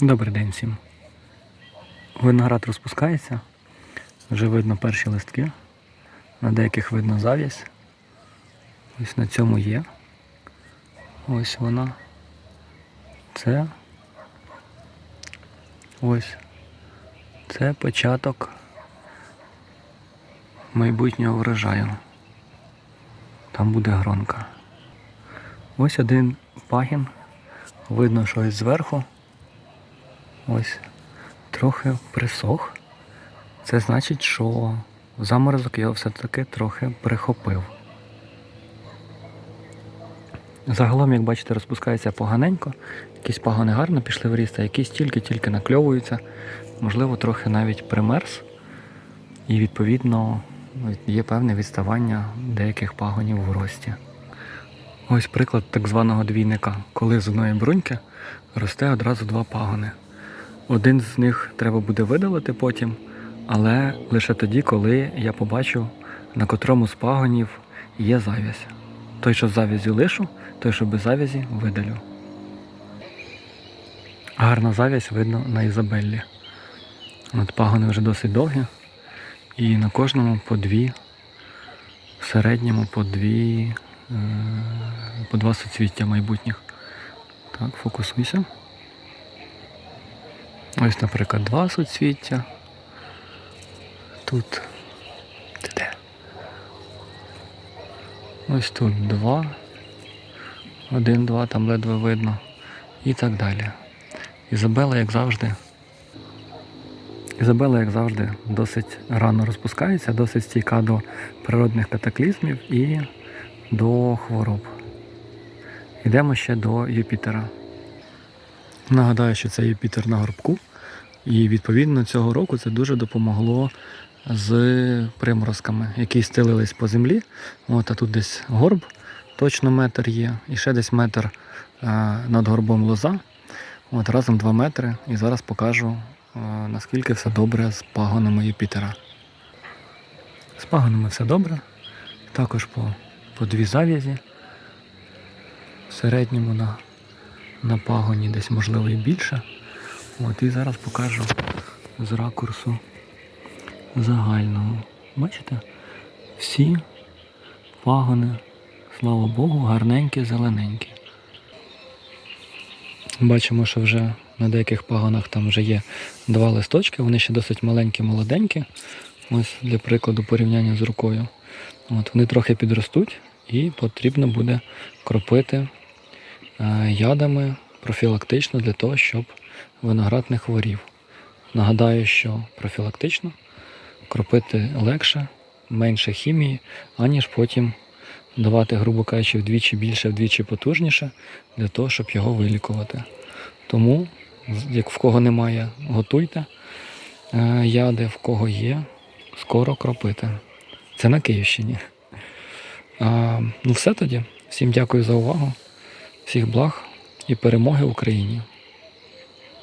Добрий день всім. Виноград розпускається. Вже видно перші листки. На деяких видно зав'язь. Ось на цьому є. Ось вона. Це. Ось. Це початок майбутнього врожаю. Там буде гронка. Ось один пагін. Видно, що ось зверху. Ось трохи присох. Це значить, що заморозок його все-таки трохи прихопив. Загалом, як бачите, розпускається поганенько. Якісь пагони гарно пішли в ріст, а якісь тільки-тільки накльовуються. Можливо, трохи навіть примерз. І відповідно є певне відставання деяких пагонів в рості. Ось приклад так званого двійника, коли з одної бруньки росте одразу два пагони. Один з них треба буде видалити потім, але лише тоді, коли я побачу, на котрому з пагонів є завязь. Той, що з лишу, той, що без завязі, видалю. Гарна завязь видно на Ізабеллі. От пагони вже досить довгі. І на кожному по дві, в середньому по дві, е, по два суцвіття майбутніх. Так, фокусуйся. Ось, наприклад, два суцвіття. Тут. Де? Ось тут два. Один, два, там ледве видно. І так далі. Ізабела, як завжди. Ізабела, як завжди, досить рано розпускається, досить стійка до природних катаклізмів і до хвороб. Йдемо ще до Юпітера. Нагадаю, що це Юпітер на горбку. І відповідно цього року це дуже допомогло з приморозками, які стелились по землі. От, а тут десь горб, точно метр є, і ще десь метр е, над горбом лоза. От, разом 2 метри. І зараз покажу, е, наскільки все добре з пагонами Юпітера. З пагонами все добре. Також по, по дві зав'язі. В середньому на, на пагоні десь можливо і більше. От, і зараз покажу з ракурсу загального. Бачите? Всі пагони, слава Богу, гарненькі, зелененькі. Бачимо, що вже на деяких пагонах там вже є два листочки, вони ще досить маленькі, молоденькі. Ось для прикладу порівняння з рукою. От, вони трохи підростуть і потрібно буде кропити ядами профілактично для того, щоб виноград не хворів. Нагадаю, що профілактично кропити легше, менше хімії, аніж потім давати, грубо кажучи, вдвічі більше, вдвічі потужніше, для того, щоб його вилікувати. Тому, як в кого немає, готуйте е, яди, в кого є, скоро кропити. Це на Київщині. А, ну все тоді. Всім дякую за увагу, всіх благ і перемоги Україні.